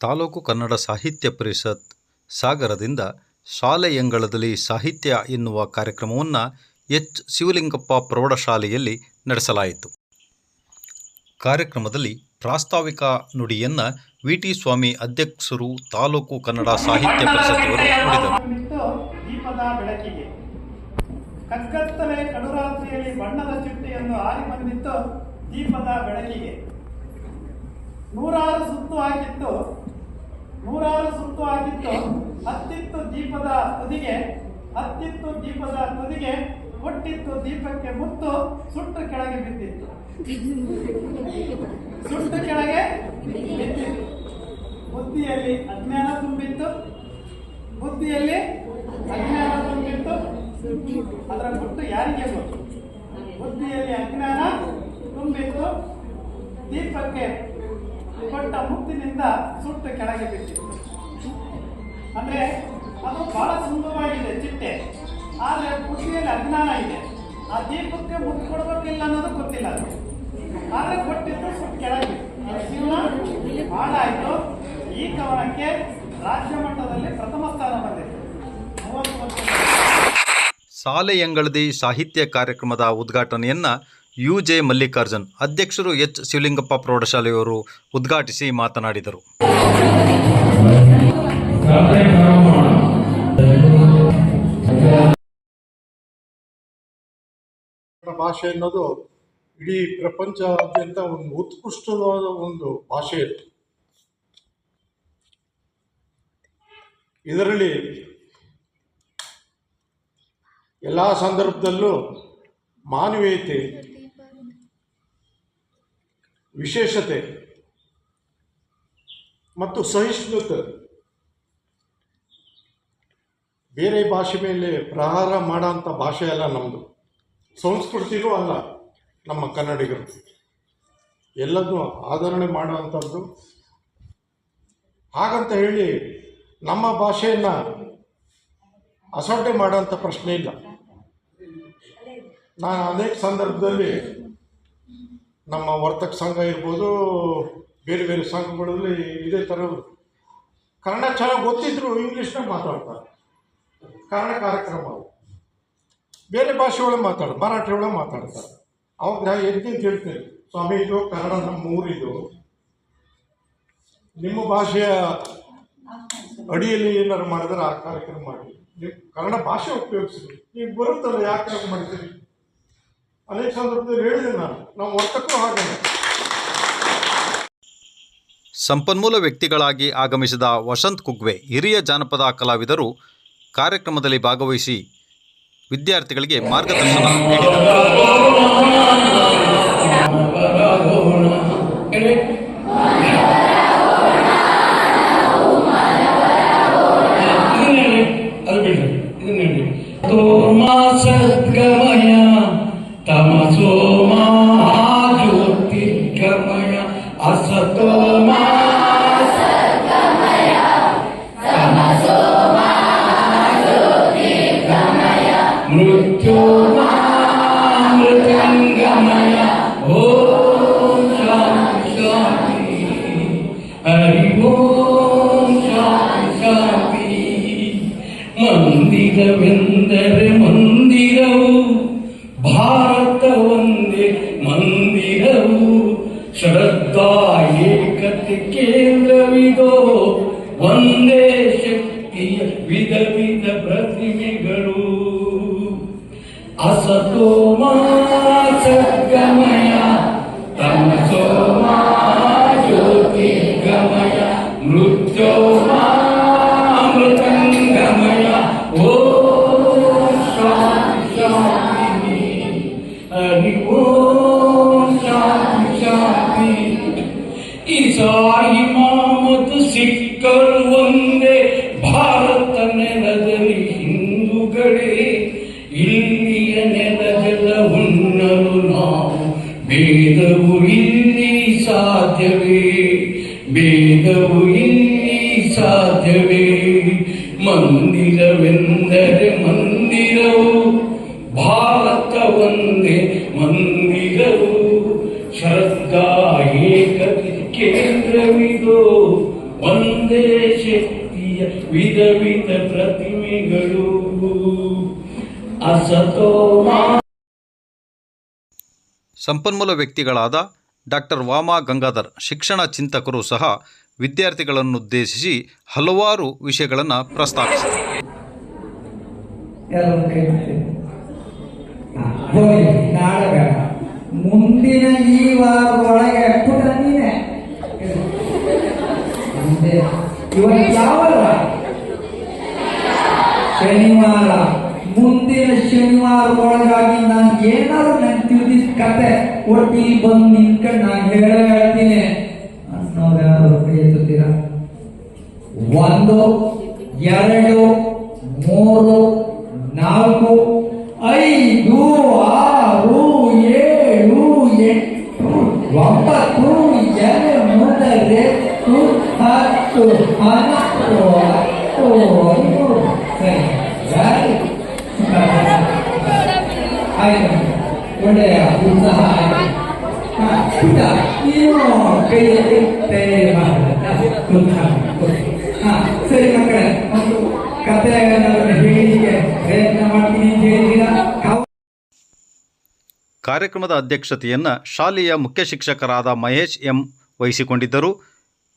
ತಾಲೂಕು ಕನ್ನಡ ಸಾಹಿತ್ಯ ಪರಿಷತ್ ಸಾಗರದಿಂದ ಶಾಲೆಯಂಗಳದಲ್ಲಿ ಸಾಹಿತ್ಯ ಎನ್ನುವ ಕಾರ್ಯಕ್ರಮವನ್ನು ಎಚ್. ಶಿವಲಿಂಗಪ್ಪ ಪ್ರೌಢಶಾಲೆಯಲ್ಲಿ ನಡೆಸಲಾಯಿತು. ಕಾರ್ಯಕ್ರಮದಲ್ಲಿ ಪ್ರಾಸ್ತಾವಿಕ ನುಡಿಯನ್ನು ವಿ ಟಿ ಸ್ವಾಮಿ ಅಧ್ಯಕ್ಷರು ತಾಲೂಕು ಕನ್ನಡ ಸಾಹಿತ್ಯ ಪರಿಷತ್ತವರು ಕಗ್ಗತ್ತಲೆ ಕಡುರಾತ್ರಿಯಲ್ಲಿ ಬಣ್ಣದ ಚಿಟ್ಟೆಯನ್ನು ಹಾರಿ ಬಂದಿತ್ತು ದೀಪದ ಬೆಳಕಿಗೆ. ನೂರಾರು ಸುತ್ತು ಹಾಕಿತ್ತು ನೂರಾರು ಸುತ್ತು ಆಗಿತ್ತು. ಹತ್ತಿತ್ತು ದೀಪದ ತುದಿಗೆ, ಹತ್ತಿತ್ತು ದೀಪದ ತುದಿಗೆ, ಹುಟ್ಟಿತ್ತು ದೀಪಕ್ಕೆ ಮುತ್ತು, ಸುಟ್ಟು ಕೆಳಗೆ ಬಿದ್ದಿತ್ತು. ಸುಟ್ಟು ಕೆಳಗೆ ಬಿದ್ದಿತ್ತು. ಬುದ್ಧಿಯಲ್ಲಿ ಅಜ್ಞಾನ ತುಂಬಿತ್ತು. ಬುದ್ಧಿಯಲ್ಲಿ ಅಜ್ಞಾನ ತುಂಬಿತ್ತು. ಅದರ ಮುಟ್ಟು ಯಾರಿಗೆ ಗೊತ್ತು? ಬುದ್ಧಿಯಲ್ಲಿ ಅಜ್ಞಾನ ತುಂಬಿತ್ತು. ದೀಪಕ್ಕೆ ಕೊಟ್ಟ ಮುತ್ತಿನಿಂದ ಸುಟ್ಟು ಕೆಳಗೆ ಬಿಟ್ಟಿತ್ತು ಅಂದ್ರೆ ಅದು ಬಹಳ ಸುಂದರವಾಗಿದೆ ಚಿಟ್ಟೆ. ಆದ್ರೆ ಬುದ್ಧಿಯಲ್ಲಿ ಅಜ್ಞಾನ ಇದೆ. ಆ ದೀಪಕ್ಕೆ ಮುಟ್ಟು ಕೊಡ್ಬೇಕಿಲ್ಲ ಅನ್ನೋದು ಗೊತ್ತಿಲ್ಲ ಅದು. ಆದ್ರೆ ಕೊಟ್ಟಿದ್ದು ಸುಟ್ಟು ಕೆಳಗೆ ಜೀವನ ಹಾಳಾಯ್ತು ಈ ಕವನಕ್ಕೆ ರಾಜ್ಯ ಮಟ್ಟದಲ್ಲಿ ಪ್ರಥಮ ಸ್ಥಾನ ಬಂದಿತ್ತು. ಶಾಲೆಯಂಗಳದಿ ಸಾಹಿತ್ಯ ಕಾರ್ಯಕ್ರಮದ ಉದ್ಘಾಟನೆಯನ್ನು ಯು ಜೆ ಮಲ್ಲಿಕಾರ್ಜುನ್ ಅಧ್ಯಕ್ಷರು ಎಚ್ ಶಿವಲಿಂಗಪ್ಪ ಪ್ರೌಢಶಾಲೆಯವರು ಉದ್ಘಾಟಿಸಿ ಮಾತನಾಡಿದರು. ಭಾಷೆ ಅನ್ನೋದು ಇಡೀ ಪ್ರಪಂಚದಾದ್ಯಂತ ಒಂದು ಉತ್ಕೃಷ್ಟವಾದ ಒಂದು ಭಾಷೆ ಇದರಲ್ಲಿ ಎಲ್ಲ ಸಂದರ್ಭದಲ್ಲೂ ಮಾನವೀಯತೆ ವಿಶೇಷತೆ ಮತ್ತು ಸಹಿಷ್ಣುತೆ. ಬೇರೆ ಭಾಷೆ ಮೇಲೆ ಪ್ರಹಾರ ಮಾಡೋಂಥ ಭಾಷೆ ಅಲ್ಲ ನಮ್ಮದು ಸಂಸ್ಕೃತಿಗೂ ಅಲ್ಲ ನಮ್ಮ ಕನ್ನಡಿಗರು. ಎಲ್ಲದನ್ನೂ ಆಧರಣೆ ಮಾಡುವಂಥದ್ದು ಹಾಗಂತ ಹೇಳಿ ನಮ್ಮ ಭಾಷೆಯನ್ನು ಅಸಡ್ಡೆ ಮಾಡೋಂಥ ಪ್ರಶ್ನೆ ಇಲ್ಲ. ನಾನು ಅನೇಕ ಸಂದರ್ಭದಲ್ಲಿ ನಮ್ಮ ವರ್ತಕ ಸಂಘ ಇರ್ಬೋದು, ಬೇರೆ ಬೇರೆ ಸಂಘಗಳಲ್ಲಿ ಇದೇ ಥರ ಕನ್ನಡ ಚೆನ್ನಾಗಿ ಗೊತ್ತಿದ್ರು ಇಂಗ್ಲೀಷ್ನಾಗ ಮಾತಾಡ್ತಾರೆ. ಕನ್ನಡ ಕಾರ್ಯಕ್ರಮ ಬೇರೆ ಭಾಷೆ ಒಳಗೆ ಮಾತಾಡ ಮರಾಠಿ ಒಳಗೆ ಮಾತಾಡ್ತಾರೆ. ಅವಾಗ ನಾ ಎದ್ದು ಹೇಳ್ತೀನಿ, ಸ್ವಾಮಿ, ಇದು ಕನ್ನಡ ನಮ್ಮ ಊರಿದು ನಿಮ್ಮ ಭಾಷೆಯ ಅಡಿಯಲ್ಲಿ ಏನಾದ್ರು ಮಾಡಿದ್ರೆ ಆ ಕಾರ್ಯಕ್ರಮ ಮಾಡಿ. ನೀವು ಕನ್ನಡ ಭಾಷೆ ಉಪಯೋಗಿಸಿ ನೀವು ಬರುತ್ತಲ್ಲ ಯಾಕೆ ಕಾರ್ಯಕ್ರಮ ಮಾಡ್ತೀರಿ ಅನೇಕ ಸಂದರ್ಭದಲ್ಲಿ ಹೇಳಿದೆ ನಾನು. ನಮ್ಮ ವರ್ತಕರು ಹಾಗೆ. ಸಂಪನ್ಮೂಲ ವ್ಯಕ್ತಿಗಳಾಗಿ ಆಗಮಿಸಿದ ವಸಂತ್ ಕುಗ್ವೆ ಹಿರಿಯ ಜಾನಪದ ಕಲಾವಿದರು ಕಾರ್ಯಕ್ರಮದಲ್ಲಿ ಭಾಗವಹಿಸಿ ವಿದ್ಯಾರ್ಥಿಗಳಿಗೆ ಮಾರ್ಗದರ್ಶನ ನೀಡಿದರು. ಮಂದಿರವೆಂದರೆ ಮಂದಿರವು ಭಾರತ ಒಂದೇ ಮಂದಿರವು. ಶ್ರದ್ಧಾ ಏಕತೆ ಕೇಂದ್ರವಿದೋ ಒಂದೇ ಶಕ್ತಿಯ ವಿಧ ವಿಧ ಪ್ರತಿಮೆಗಳು. ಅಸತೋಮಾ ಸಾಧ್ಯವೇ? ಭೇದವು ಇಲ್ಲಿ ಸಾಧ್ಯವೇ? ಮಂದಿರವೆಂದರೆ ಮಂದಿರವು, ಭಾರತ ಒಂದೇ ಮಂದಿರವು. ಶ್ರದ್ಧಾ ಏಕತೆ ಕೇಂದ್ರವಿದು, ಒಂದೇ ಶಕ್ತಿಯ ವಿಧ ವಿಧ ಪ್ರತಿಮೆಗಳು. ಅಸತೋ ಸಂಪನ್ಮೂಲ ವ್ಯಕ್ತಿಗಳಾದ ಡಾಕ್ಟರ್ ವಾಮಾ ಗಂಗಾಧರ್ ಶಿಕ್ಷಣ ಚಿಂತಕರು ಸಹ ವಿದ್ಯಾರ್ಥಿಗಳನ್ನುದ್ದೇಶಿಸಿ ಹಲವಾರು ವಿಷಯಗಳನ್ನು ಪ್ರಸ್ತಾಪಿಸಿದರು. ಮುಂದಿನ ಈ ವಾರದೊಳಗೆ ಅಷ್ಟು ನೀನೆ. ಇವತ್ತು ಯಾವ ವಾರ? ಶನಿವಾರ. ಮುಂದಿನ ಶನಿವಾರದೊಳಗಾಗಿ ನಾನು ಏನಾದ್ರು ನನ್ ತಿಳಿದಿದ್ದ ಕತೆ. ಒಟ್ಟಿ ಬಂದು ನಿಂತ್ಕೊಂಡು ನಾನು ಹೇಳ ಹೇಳ್ತೀನಿ ಅನ್ನೋರು ಯಾರು ಒಂದು ಎರಡು ಮೂರು ನಾಲ್ಕು ಐದು ಆರು ಏಳು ಎಂಟು ಒಂಬತ್ತು ಎಂಟು ಹತ್ತು ಹನ್ನೊಂದು ಹತ್ತು ಸರಿ ಸರಿ. ಆಯ್ತು ಕಾರ್ಯಕ್ರಮದ ಅಧ್ಯಕ್ಷತೆಯನ್ನು ಶಾಲೆಯ ಮುಖ್ಯ ಶಿಕ್ಷಕರಾದ ಮಹೇಶ್ ಎಂ ವಹಿಸಿಕೊಂಡಿದ್ದರು.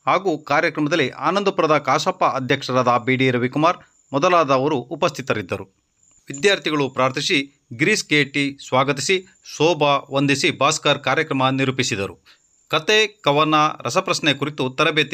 ಹಾಗೂ ಕಾರ್ಯಕ್ರಮದಲ್ಲಿ ಆನಂದಪುರದ ಕಾಶಪ್ಪ ಅಧ್ಯಕ್ಷರಾದ ಬಿ ಡಿ ರವಿಕುಮಾರ್ ಮೊದಲಾದವರು ಉಪಸ್ಥಿತರಿದ್ದರು. ವಿದ್ಯಾರ್ಥಿಗಳು ಪ್ರಾರ್ಥಿಸಿ ಗಿರೀಶ್ ಕೆಟಿ ಸ್ವಾಗತಿಸಿ ಶೋಭಾ ವಂದಿಸಿ ಭಾಸ್ಕರ್ ಕಾರ್ಯಕ್ರಮ ನಿರೂಪಿಸಿದರು. ಕತೆ ಕವನ ರಸಪ್ರಶ್ನೆ ಕುರಿತು ತರಬೇತಿ